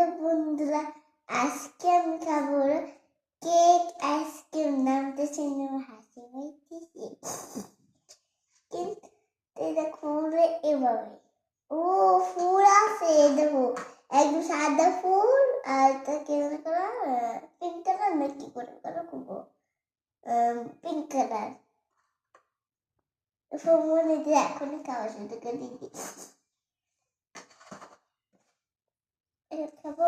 Hello বন্ধুরা আজকে আমি খাব কেক আইসক্রিম নামটা শুনে হাসি পাইতেছে কিন্তু এই দেখো এভাবে ও ফুল আছে দেখো একদম সাদা ফুল আর এটা কেমন কালার পিঙ্ক কালার না কি করে কালার করব পিঙ্ক কালার যে এখনই খাওয়া শুরু করে দিদি খাব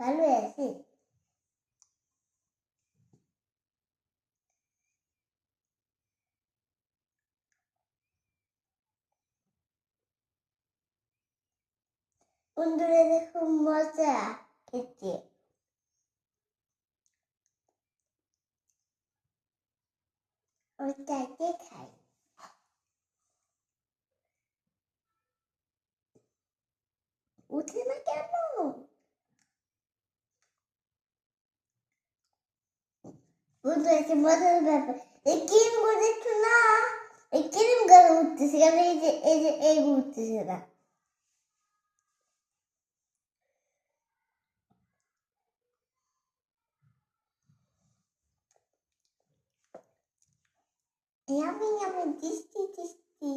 ভালো আছে বন্ধুরা দেখো মজা খেতে ওইটাকে খাই উঠে না কেন বন্ধু এসে মজার ব্যাপার এই ক্রিমগুলো দেখছ না এই ক্রিমগুলো উঠতেছে কেন এই যে এই যে এই উঠতেছে না Yummy, yummy, tasty, tasty.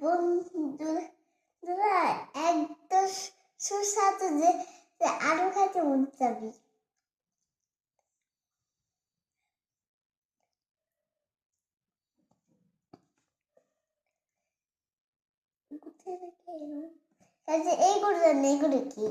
বন্ধুরা একদম সুস্বাদু যে আরও খাইতে মন যাবি এই এইগুলো জানি এইগুলো কি?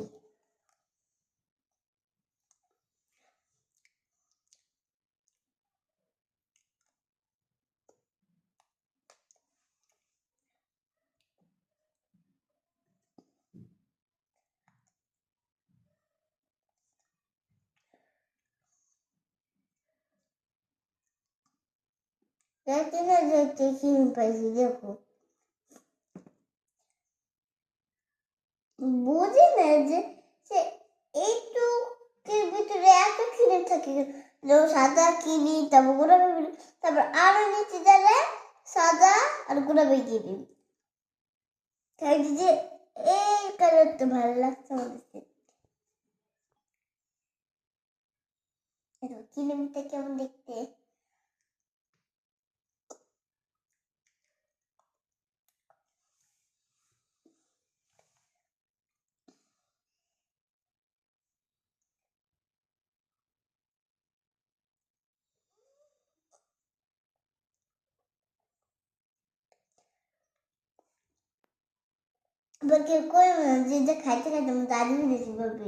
দেখতে কি পাইছি দেখো বুঝি না যে সে এইটুকের ভিতরে এত কিনে থাকে যে সাদা কিনি তারপর গোলাপি কিনি তারপর আরও নিচে যাবে সাদা আর গোলাপি কিনি তাই যে এই কালারটা ভালো লাগছে আমাদের কিনেমটা কেমন দেখতে Porque como যেটা খাইতে খাইতে আমি দাঁড়িয়ে দিয়েছি বলবি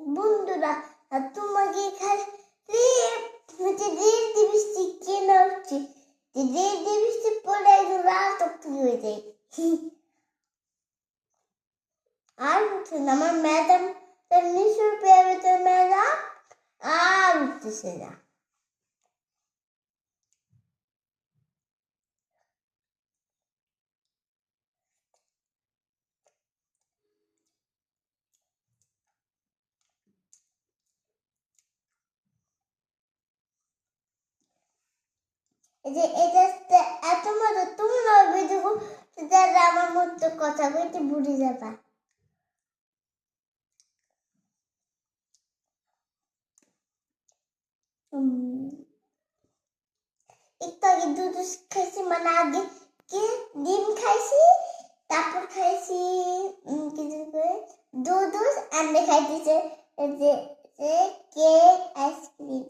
বন্ধুরা আর তোমাকে এখানে হচ্ছে দেড় দিবসটি কেনা হচ্ছে দেড় দিবসটি পরে একদম রাত অব্দি হয়ে যায় আর উঠছে না আমার ম্যাডাম নিশ্চয় পেয়ে তো ম্যাডাম আর উঠতেছে না যে এটা এত মজা তোমরা ভিডিও যারা আমার মতো কথা কইতে ভুলে যাবা? একটু আগে দুধ খাইছি মানে আগে কি ডিম খাইছি, তারপর খাইছি কিছু করে দুধ, আন্ডে খাইতেছে, যে কেক আইসক্রিম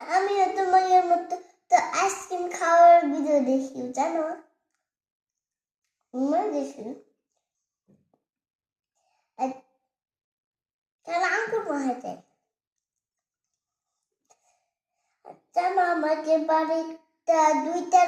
আমিও তোমার মতো দেখি জানো? মজা দেখি বাড়িটা দুইটা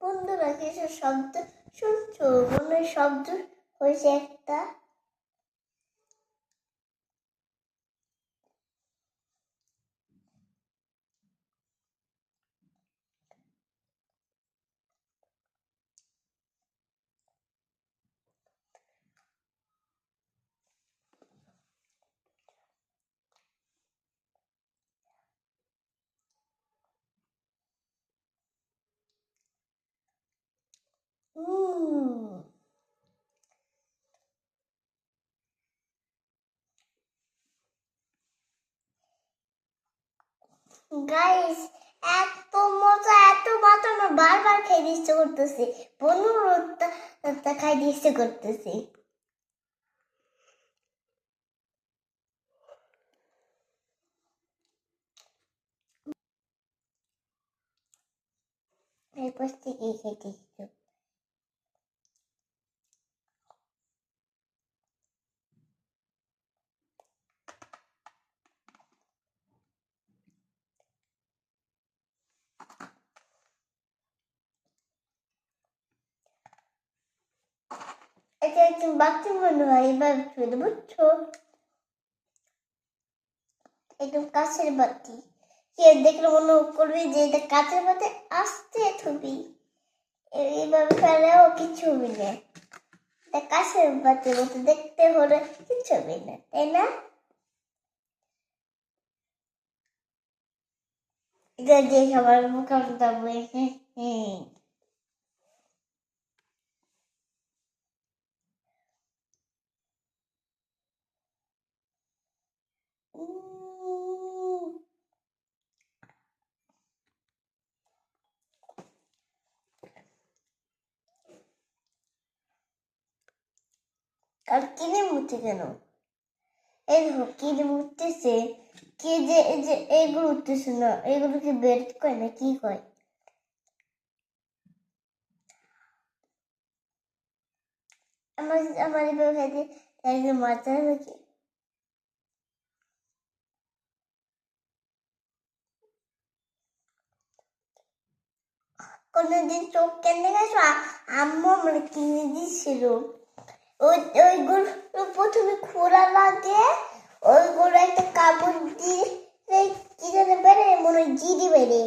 বন্ধুরা কিছু শব্দ? শুনছো মনে শব্দ হয়েছে একটা গাইস এত মজা এত মজা আমার বারবার খাইতে ইচ্ছে করতেছে। পনেরোটা খাইতে ইচ্ছে করতেছে। এরপর থেকে খেতে ইচ্ছে মনে হয় কাছের বাতি মনে যে দেখতে হলে কিছু হবে না তাই না এটা দিয়ে সবার মুখে যাবে হ্যাঁ হ্যাঁ উম, আর কিনে মুতে কেন? এই দেখো, কিনে মুততেছে কি যে এই যে এইগুলো উঠতেছে না এইগুলোকে বের করে না, কি কয়? আমার আমার খাইতে একদম মাথা নাকি কোনোদিন চোখ কেনে আ- আম্মু আমার কিনে দিয়েছিল ওই, ওইগুলো প্রথমে খোলা লাগে, ওইগুলো একটা কাপড় দিয়ে কি যেন বেড়ে, মনে হয় জিরি বেড়ে।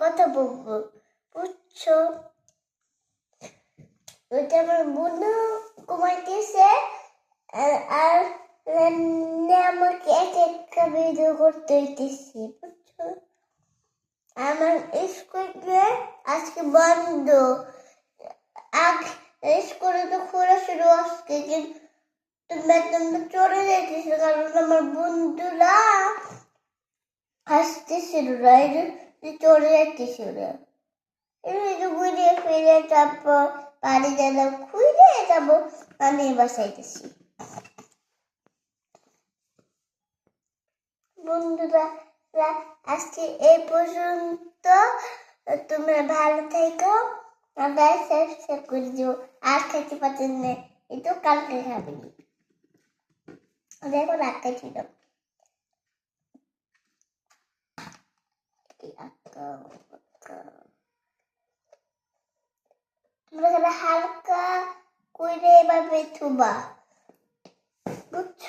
কথা বলব, বুঝছ? আমার এক একটা ভিডিও স্কুলে আজকে বন্ধ। আগ, স্কুলে তো খোলা ছিল আজকে, কিন্তু বেতনটা চলে যেতেছে কারণ আমার বন্ধুরা হাসতেছিল না চলে যাইতেছিল একটু ঘুরে ফিরে তারপর বাড়ি গেলাম ঘুরে যাব নানির বাসায় গেছি বন্ধুরা আজকে এই পর্যন্ত তোমরা ভালো থেকো। আবার সাবস্ক্রাইব করে দিও। আর খেতে পাচ্ছেন না। এটা কালকে খাবেন দেখো রাখতে ছিল তোমরা এখানে হালকা করে এভাবে থুবা বুঝছ